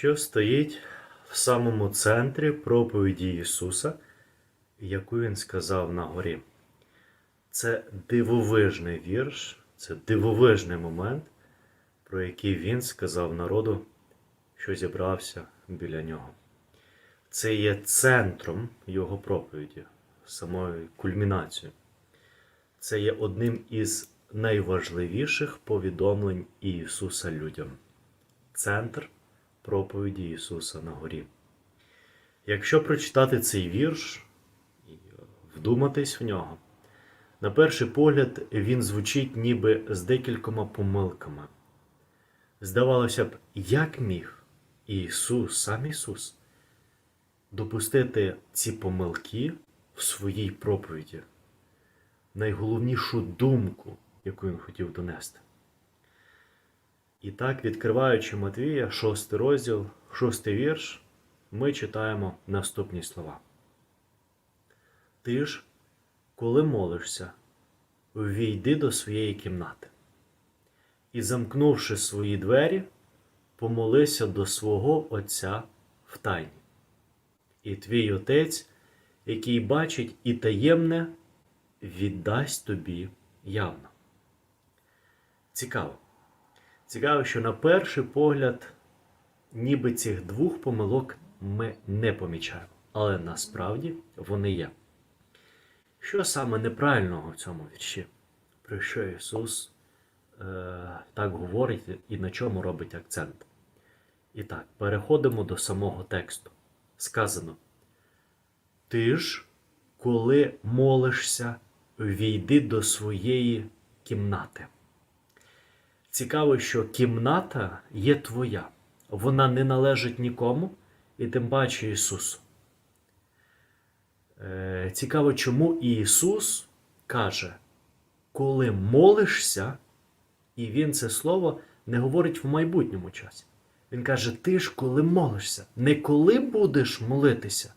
що стоїть в самому центрі проповіді Ісуса, яку Він сказав на горі. Це дивовижний вірш, це дивовижний момент, про який Він сказав народу, що зібрався біля нього. Це є центром Його проповіді, самою кульмінацією. Це є одним із найважливіших повідомлень Ісуса людям. Центр проповіді Ісуса на горі. Якщо прочитати цей вірш і вдуматись в нього, на перший погляд він звучить ніби з декількома помилками. Здавалося б, як міг Ісус, сам Ісус, допустити ці помилки в своїй проповіді, найголовнішу думку, яку він хотів донести. І так, відкриваючи Матвія, шостий розділ, шостий вірш, ми читаємо наступні слова. Ти ж, коли молишся, ввійди до своєї кімнати і, замкнувши свої двері, помолися до свого Отця в тайні. І твій Отець, який бачить і таємне, віддасть тобі явно. Цікаво. Цікаво, що на перший погляд, ніби цих двох помилок ми не помічаємо, але насправді вони є. Що саме неправильного в цьому вірші? Про що Ісус е, так говорить і на чому робить акцент? І так, переходимо до самого тексту. Сказано: Ти ж, коли молишся, війди до своєї кімнати. Цікаво, що кімната є твоя, вона не належить нікому, і тим паче Ісусу. Е, Цікаво, чому Ісус каже, коли молишся, і Він це слово не говорить в майбутньому часі. Він каже: ти ж коли молишся, не коли будеш молитися,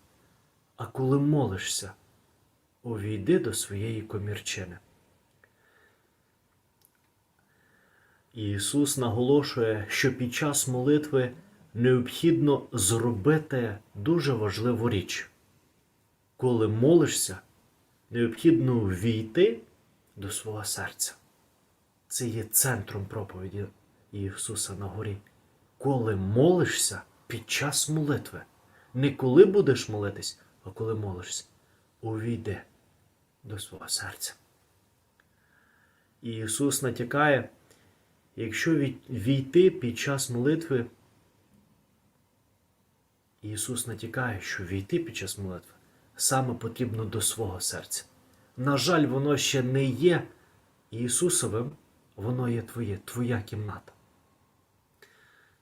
а коли молишся, увійди до своєї комірчини. І Ісус наголошує, що під час молитви необхідно зробити дуже важливу річ. Коли молишся, необхідно ввійти до свого серця. Це є центром проповіді Ісуса на горі. Коли молишся під час молитви, не коли будеш молитись, а коли молишся, увійди до свого серця. І Ісус натякає. Якщо війти під час молитви, Ісус натякає, що війти під час молитви саме потрібно до свого серця. На жаль, воно ще не є Ісусовим, воно є твоє, твоя кімната.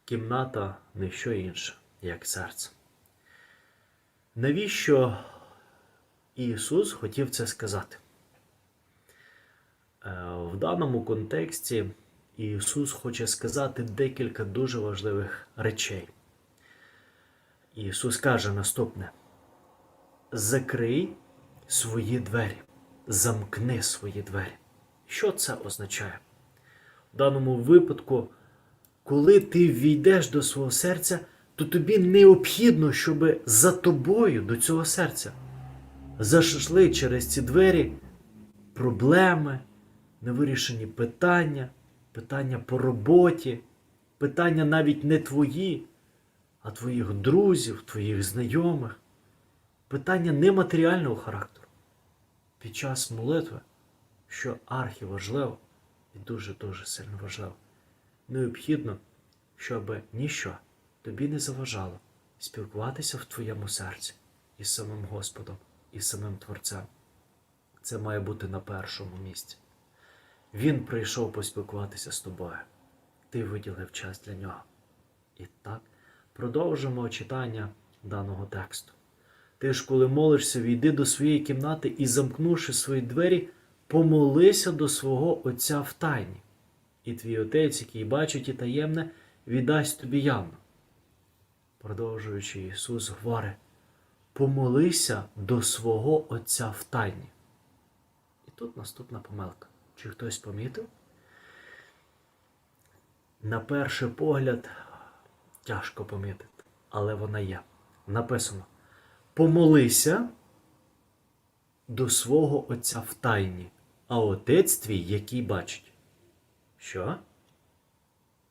Кімната не що інше, як серце. Навіщо Ісус хотів це сказати? В даному контексті. Ісус хоче сказати декілька дуже важливих речей. Ісус каже наступне: закрий свої двері, замкни свої двері. Що це означає? В даному випадку, коли ти війдеш до свого серця, то тобі необхідно, щоб за тобою до цього серця зайшли через ці двері проблеми, невирішені питання питання по роботі, питання навіть не твої, а твоїх друзів, твоїх знайомих, питання нематеріального характеру. Під час молитви, що архіважливо і дуже-дуже сильно важливо, необхідно, щоб ніщо тобі не заважало спілкуватися в твоєму серці із самим Господом, і самим Творцем. Це має бути на першому місці. Він прийшов поспілкуватися з тобою. Ти виділив час для нього. І так, продовжимо читання даного тексту. Ти ж, коли молишся, війди до своєї кімнати і, замкнувши свої двері, помолися до свого Отця в тайні. І твій Отець, який бачить і таємне, віддасть тобі явно. Продовжуючи, Ісус говорить, помолися до свого Отця в тайні. І тут наступна помилка. Чи хтось помітив? На перший погляд, Тяжко помітити, але вона є. Написано: помолися до свого Отця в тайні, а Отець твій, який бачить. Що?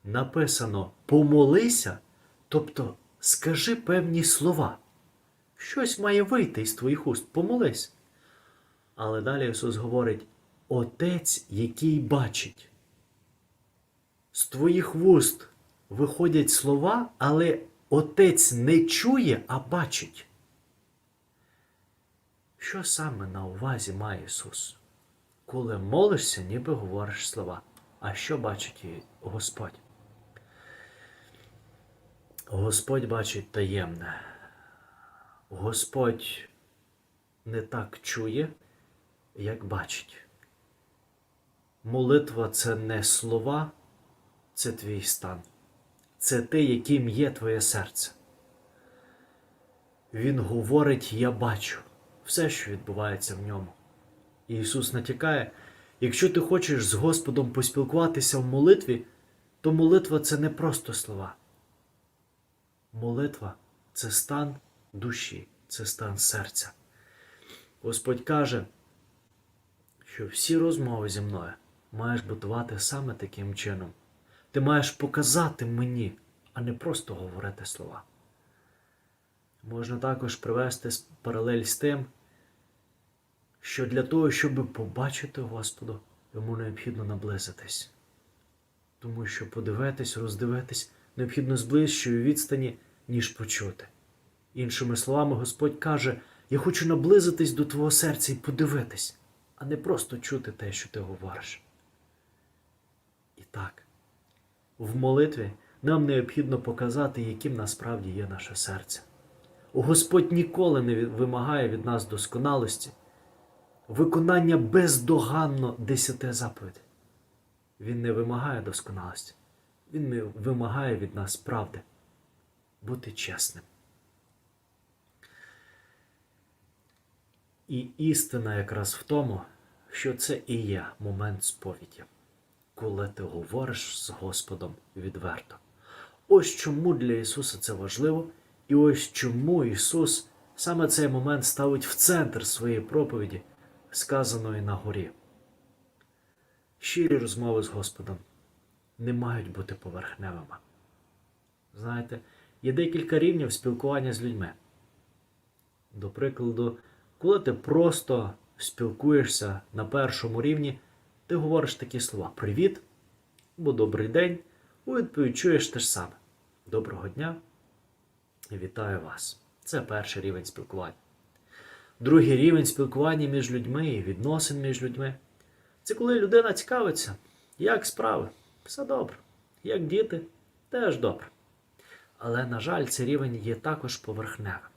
Написано помолися, тобто скажи певні слова. Щось має вийти із твоїх уст, помолись. Але далі Ісус говорить: Отець, який бачить. З твоїх вуст виходять слова, але Отець не чує, а бачить. Що саме на увазі має Ісус? Коли молишся, ніби говориш слова. А що бачить Господь? Господь бачить таємне. Господь не так чує, як бачить. Молитва це не слова, це твій стан. Це те, яким є твоє серце. Він говорить, я бачу все, що відбувається в ньому. І Ісус натякає, якщо ти хочеш з Господом поспілкуватися в молитві, то молитва це не просто слова. Молитва це стан душі, це стан серця. Господь каже, що всі розмови зі мною маєш будувати саме таким чином. Ти маєш показати мені, а не просто говорити слова. Можна також привести паралель з тим, що для того, щоб побачити Господу, йому необхідно наблизитись. Тому що подивитись, роздивитись необхідно з ближчої відстані, ніж почути. Іншими словами, Господь каже: Я хочу наблизитись до твого серця і подивитись, а не просто чути те, що ти говориш. Так, в молитві нам необхідно показати, яким насправді є наше серце. Господь ніколи не вимагає від нас досконалості, виконання бездоганно десяти заповідей. Він не вимагає досконалості. Він не вимагає від нас правди, бути чесним. І істина якраз в тому, що це і є момент сповіді, коли ти говориш з Господом відверто. Ось чому для Ісуса це важливо, і ось чому Ісус саме цей момент ставить в центр своєї проповіді, сказаної на горі. Щирі розмови з Господом не мають бути поверхневими. Знаєте, є декілька рівнів спілкування з людьми. До прикладу, коли ти просто спілкуєшся на першому рівні, ти говориш такі слова: Привіт або добрий день, у відповідь чуєш те ж саме. Доброго дня вітаю вас. Це перший рівень спілкування. Другий рівень спілкування між людьми і відносин між людьми це коли людина цікавиться, як справи, все добре, як діти, теж добре. Але, на жаль, цей рівень є також поверхневим.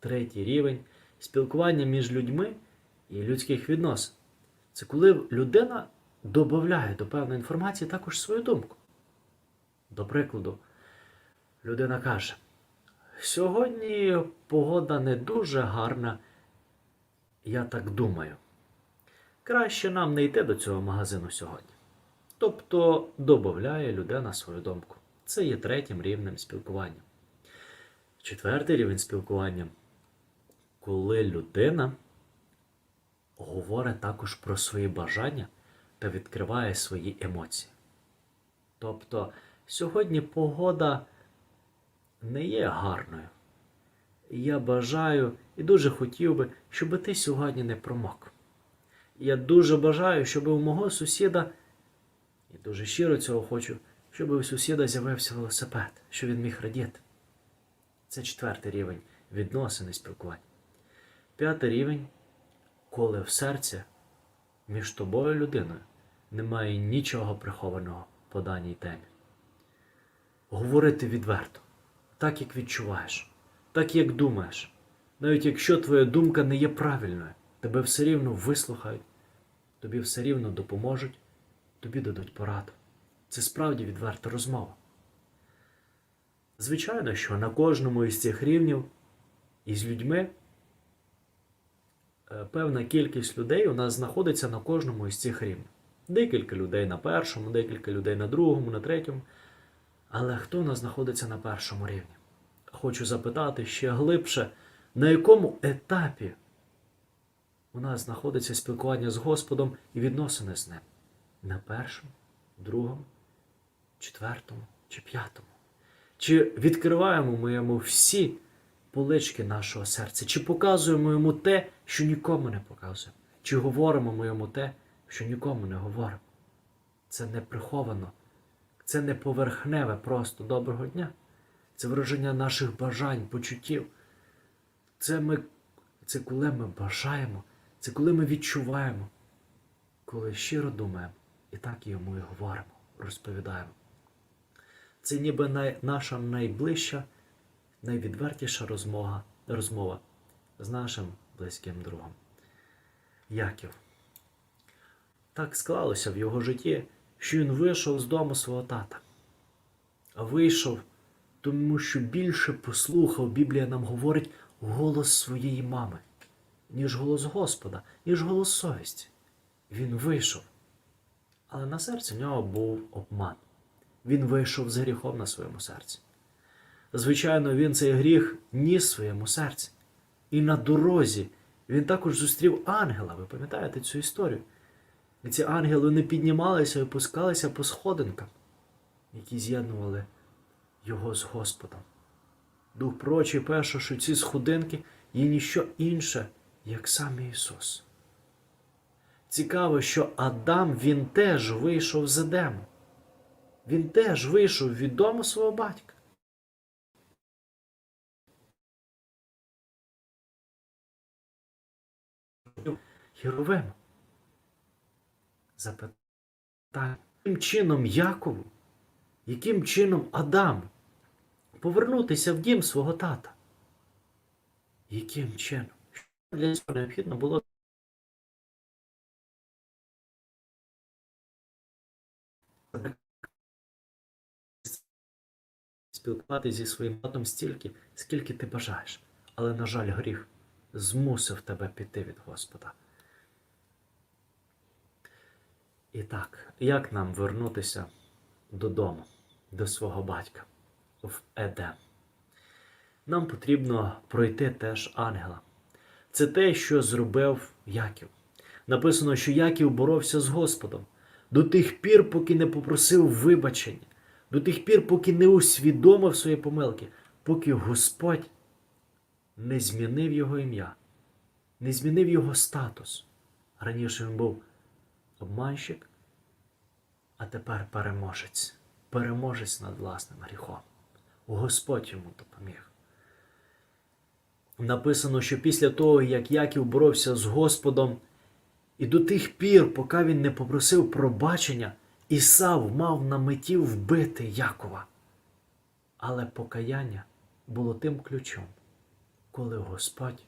Третій рівень спілкування між людьми і людських відносин. Це коли людина додає до певної інформації також свою думку. До прикладу, людина каже: сьогодні погода не дуже гарна, я так думаю. Краще нам не йти до цього магазину сьогодні. Тобто додає людина свою думку. Це є третім рівнем спілкування. Четвертий рівень спілкування коли людина говорить також про свої бажання та відкриває свої емоції. Тобто, сьогодні погода не є гарною. Я бажаю і дуже хотів би, щоб ти сьогодні не промок. Я дуже бажаю, щоб у мого сусіда, і дуже щиро цього хочу, щоб у сусіда з'явився велосипед, щоб він міг радіти. Це четвертий рівень відносини спілкування. П'ятий рівень, коли в серці між тобою людиною немає нічого прихованого по даній темі. Говорити відверто, так як відчуваєш, так як думаєш. Навіть якщо твоя думка не є правильною, тебе все рівно вислухають, тобі все рівно допоможуть, тобі дадуть пораду. Це справді відверта розмова. Звичайно, що на кожному із цих рівнів із людьми. Е, певна кількість людей у нас знаходиться на кожному із цих рівнів. Декілька людей на першому, декілька людей на другому, на третьому. Але хто у нас знаходиться на першому рівні? Хочу запитати ще глибше, на якому етапі у нас знаходиться спілкування з Господом і відносини з ним? На першому, другому, четвертому чи п'ятому? Чи відкриваємо ми йому всі полички нашого серця? Чи показуємо йому те, що нікому не показуємо? Чи говоримо ми йому те, що нікому не говоримо? Це не приховано, це не поверхневе просто доброго дня. Це вираження наших бажань, почуттів. Це, ми, це коли ми бажаємо, це коли ми відчуваємо, коли щиро думаємо і так йому і говоримо, розповідаємо. Це ніби наша найближча, найвідвертіша розмова, розмова з нашим близьким другом. Яків. Так склалося в його житті, що він вийшов з дому свого тата. А вийшов, тому що більше послухав, Біблія нам говорить, голос своєї мами, ніж голос Господа, ніж голос совісті. Він вийшов. Але на серці в нього був обман. Він вийшов з гріхом на своєму серці. Звичайно, він цей гріх ніс в своєму серці. І на дорозі він також зустрів ангела. Ви пам'ятаєте цю історію? І ці ангели не піднімалися і опускалися по сходинкам, які з'єднували його з Господом. Дух прочий пише, що ці сходинки є ніщо інше, як сам Ісус. Цікаво, що Адам він теж вийшов з Едему. Він теж вийшов від дому свого батька. Хіровим. Запитання, яким чином Якову, яким чином Адам повернутися в дім свого тата? Яким чином? Що для цього необхідно було спілкуватися зі своїм татом стільки, скільки ти бажаєш. Але, на жаль, гріх змусив тебе піти від Господа. І так, як нам вернутися додому, до свого батька в Едем? Нам потрібно пройти теж ангела. Це те, що зробив Яків. Написано, що Яків боровся з Господом до тих пір, поки не попросив вибачення, до тих пір, поки не усвідомив свої помилки, поки Господь не змінив його ім'я, не змінив його статус. Раніше він був обманщик, а тепер переможець, переможець над власним гріхом. Господь йому допоміг. Написано, що після того, як Яків боровся з Господом, і до тих пір, поки він не попросив пробачення, Ісав мав на меті вбити Якова. Але покаяння було тим ключом, коли Господь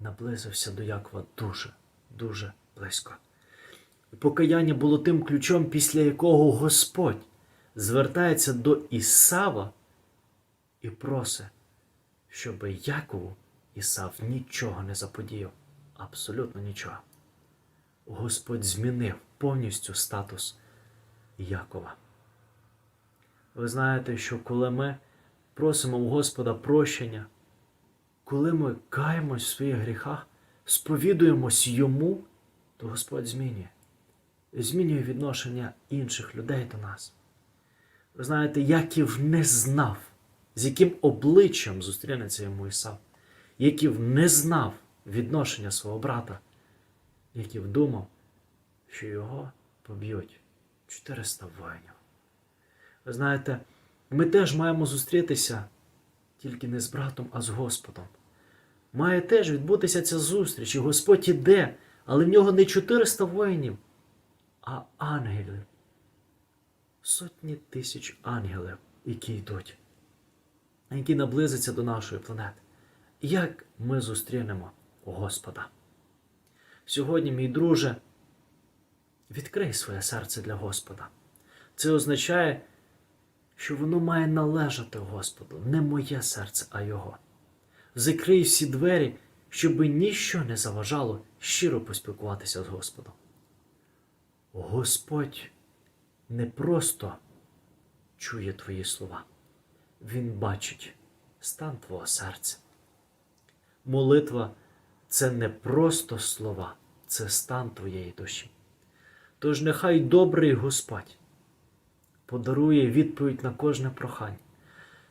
наблизився до Якова дуже, дуже близько. Покаяння було тим ключом, після якого Господь звертається до Ісава і просить, щоб Якову Ісав нічого не заподіяв. Абсолютно нічого. Господь змінив повністю статус Якова. Ви знаєте, що коли ми просимо у Господа прощення, коли ми каємось в своїх гріхах, сповідуємось Йому, то Господь змінює. Змінює відношення інших людей до нас. Ви знаєте, Яків не знав, з яким обличчям зустрінеться йому Ісав. Яків не знав відношення свого брата, Яків думав, що його поб'ють 400 воїнів. Ви знаєте, ми теж маємо зустрітися тільки не з братом, а з Господом. Має теж відбутися ця зустріч, і Господь іде, але в нього не 400 воїнів, а ангелів. Сотні тисяч ангелів, які йдуть, які наблизяться до нашої планети. Як ми зустрінемо Господа? Сьогодні, мій друже, відкрий своє серце для Господа. Це означає, що воно має належати Господу, не моє серце, а Його. Закрий всі двері, щоб ніщо не заважало щиро поспілкуватися з Господом. Господь не просто чує твої слова. Він бачить стан твого серця. Молитва це не просто слова, це стан твоєї душі. Тож нехай добрий Господь подарує відповідь на кожне прохання.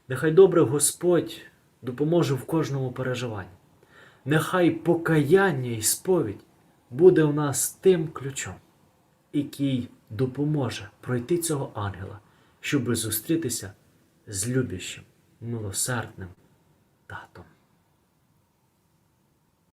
Нехай добрий Господь допоможе в кожному переживанні. Нехай покаяння і сповідь буде у нас тим ключом, який допоможе пройти цього ангела, щоб зустрітися з любящим, милосердним татом.